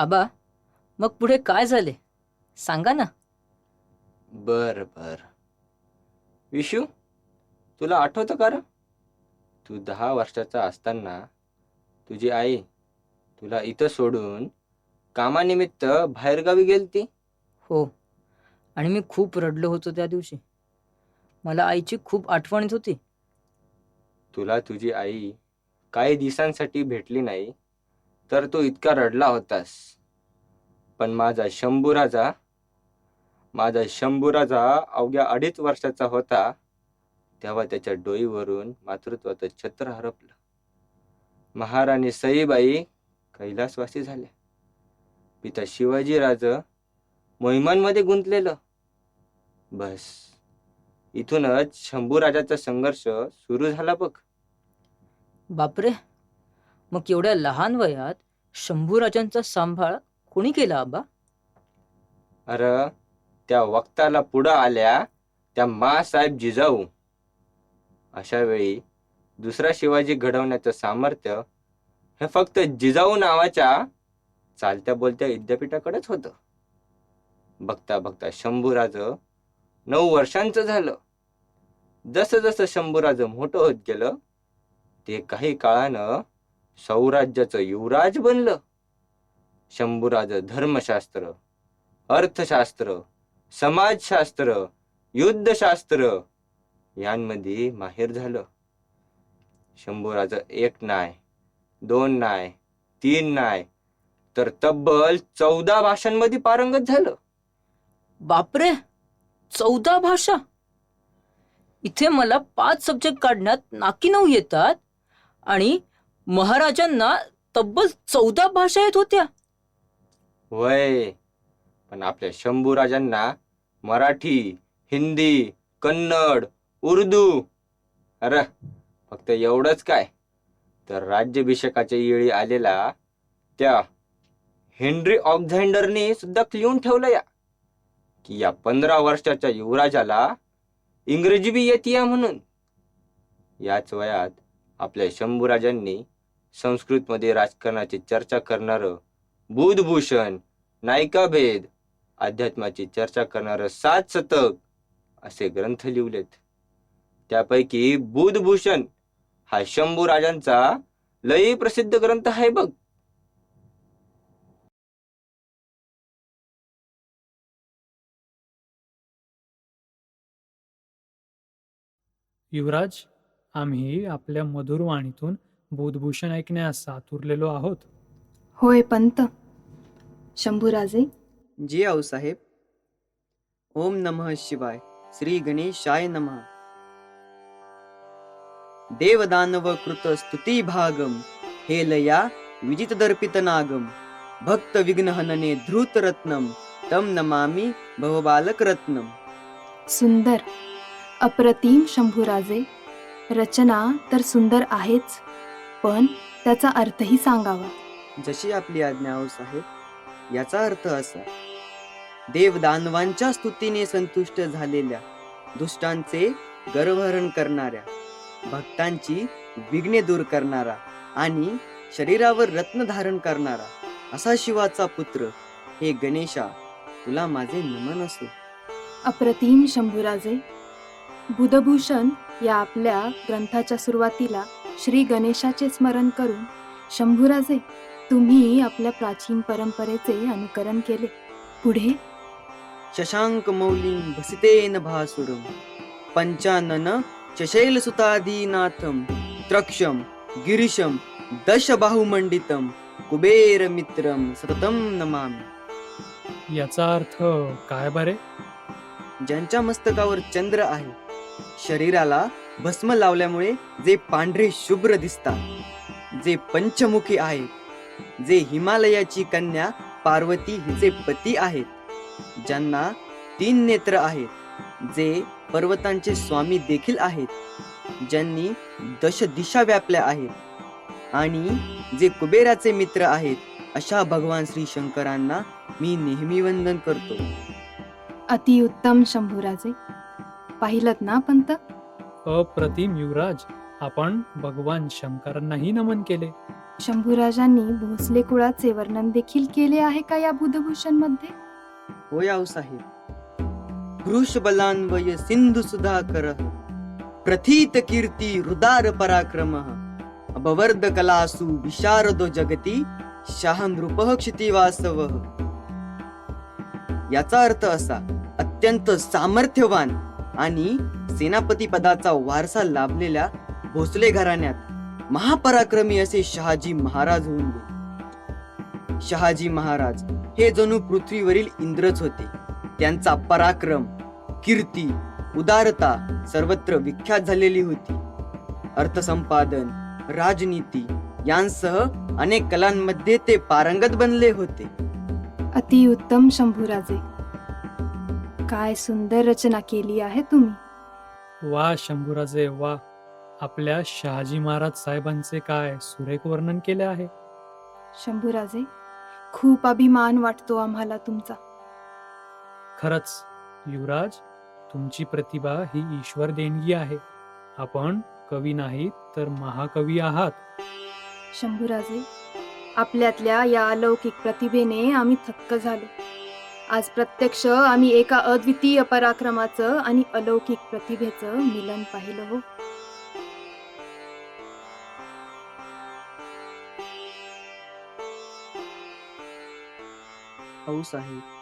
आबा मग पुढे काय झाले? सांगा ना. बर बर. विशू तुला आठवतं का रं? तू दहा वर्षाचा असताना तुझी आई तुला इथं सोडून कामानिमित्त बाहेरगावी गेलती? हो. आणि मी खूप रडलो होतो त्या दिवशी. मला आईची खूप आठवण येत होती. तुला तुझी आई काही दिवसांसाठी भेटली नाही तर तू इतका रडला होतास. पण माझा शंभूराजा माझा शंभूराजा अवघ्या अडीच वर्षाचा होता तेव्हा त्याच्या डोईवरून मातृत्वाचं छत्र हरपलं. महाराणी सईबाई कैलासवासी झाल्या. पिता शिवाजीराज मोहिमांमध्ये गुंतलेलं. बस इथूनच शंभूराजाचा संघर्ष सुरू झाला बघ. बापरे! मग एवढ्या लहान वयात शंभूराजांचा सांभाळ कोणी केला आबा? अरे त्या वक्ताला पुढं आल्या त्या मासाहेब जिजाऊ. अशा वेळी दुसरा शिवाजी घडवण्याचं सामर्थ्य हे फक्त जिजाऊ नावाच्या चालत्या बोलत्या विद्यापीठाकडेच होतं. बघता बघता शंभूराज नऊ वर्षांचं झालं. जसं जसं शंभूराज मोठं होत गेलं ते काही काळानं सौराज्याचं युवराज बनलं. शंभूराज धर्मशास्त्र अर्थशास्त्र समाजशास्त्र युद्धशास्त्र यांमध्ये माहेर झालं. शंभूराज एक नाय दोन नाय तीन नाय तर तब्बल चौदा भाषांमध्ये पारंगत झालं. बापरे! चौदा भाषा? इथे मला पाच सब्जेक्ट काढण्यात नाकी नऊ येतात आणि महाराजांना तब्बल चौदा भाषा येत होत्या. वय पण आपल्या शंभू राजांना मराठी हिंदी कन्नड उर्दू अरे फक्त एवढंच काय? तर राज्याभिषेकाच्या येळी आलेला त्या हेनरी ऑक्झाइंडरने सुद्धा लिहून ठेवलं या की या पंधरा वर्षाच्या युवराजाला इंग्रजी बी येते म्हणून. याच वयात आपल्या शंभूराजांनी संस्कृतमध्ये राजकारणाची चर्चा करणारं बुधभूषण नायिकाभेद अध्यात्माची चर्चा करणारं सात शतक असे ग्रंथ लिवलेत त्यापैकी बुधभूषण हा शंभू राजांचा लई प्रसिद्ध ग्रंथ आहे बघ. युवराज आम्ही आपल्या मधुर वाणीतून बोधभूषण ऐकण्यास आतुरलेलो आहोत? होय पंत. शंभूराजे. जी आऊसाहेब ओम नमः शिवाय. श्री गणेशाय नमः. देवदानव कृत स्तुती भागम. हेलया विजित दर्पित नागम. भक्त विघ्न हनने धृत रत्नम. तम नमामि भवबालक रत्नम. सुंदर. अप्रतिम शंभूराजे. रचना तर सुंदर आहेच. पण त्याचा अर्थही सांगावा. जशी आपली आज्ञा आऊसाहेब याचा अर्थ असा देवदानवांच्या स्तुतीने संतुष्ट झालेल्या दुष्टांचे गर्वहरण करणाऱ्या भक्तांची विघ्ने दूर करणारा आणि शरीरावर रत्न धारण करणारा असा शिवाचा पुत्र हे गणेशा तुला माझे नमन असो. अप्रतिम शंभूराजे बुधभूषण या आपल्या ग्रंथाच्या सुरुवातीला श्री गणेशाचे स्मरण करून शंभूराजे तुम्ही आपल्या प्राचीन परंपरेचे अनुकरण केले. पुढे? शशांक मौलिं भसितेन भासुरं। पंचानन चशैल सुतादीनाथं। त्रक्षं गिरिशं दशबाहुमण्डितं। कुबेर मित्रं सततं नमामि। याचा अर्थ काय बरे? ज्यांच्या मस्तकावर चंद्र आहे शरीराला भस्म लावल्यामुळे जे पांढरे शुभ्र दिसतात जे पंचमुखी आहेत जे हिमालयाची कन्या पार्वती हिचे पती आहेत ज्यांना तीन नेत्र आहेत जे पर्वतांचे स्वामी देखील आहेत ज्यांनी दश दिशा व्यापल्या आहेत आणि जे कुबेराचे मित्र आहेत अशा भगवान श्री शंकरांना मी नेहमी वंदन करतो. अतिउत्तम शंभूराजे. पाहिलत ना पंत? अप्रतिम युवराज आपण भगवान शंकरांनाही नमन केले. शंभूराजांनी भोसले कुळाचे वर्णन देखील केले आहे का या बुधभूषणमध्ये होय आऊसाहेब वृषबलान्वय सिंधु सुधाकर प्रथित कीर्ती रुदार पराक्रम अभवर्द कलासु विशारदो जगती शाह नृप क्षितिवासव याचा अर्थ असा अत्यंत सामर्थ्यवान आणि सेनापती पदाचा वारसा लाभलेल्या भोसले घराण्यात महापराक्रमी असे शहाजी महाराज होऊन गेले. शहाजी महाराज हे जणू पृथ्वीवरील इंद्रच होते. त्यांचा पराक्रम कीर्ती उदारता सर्वत्र विख्यात झालेली होती. अर्थसंपादन राजनीती यांसह अनेक कलांमध्ये ते पारंगत बनले होते. अतिउत्तम शंभूराजे. काय सुंदर रचना केली आहे तुम्ही? वा शंभूराजे वा. आपल्या शहाजी महाराज साहेबांचे काय सुरेख वर्णन केले आहे? शंभूराजे खूप अभिमान वाटतो आम्हाला तुमचा. खरंच युवराज तुमची प्रतिभा ही ईश्वर देणगी आहे. आपण कवी नाहीत तर महाकवी आहात. शंभूराजे आपल्यातल्या या अलौकिक प्रतिभेने आम्ही थक्क झालो. आज प्रत्यक्ष आम्ही एका अद्वितीय पराक्रमाचं आणि अलौकिक प्रतिभेचं मिलन पाहिलं हो. साहेब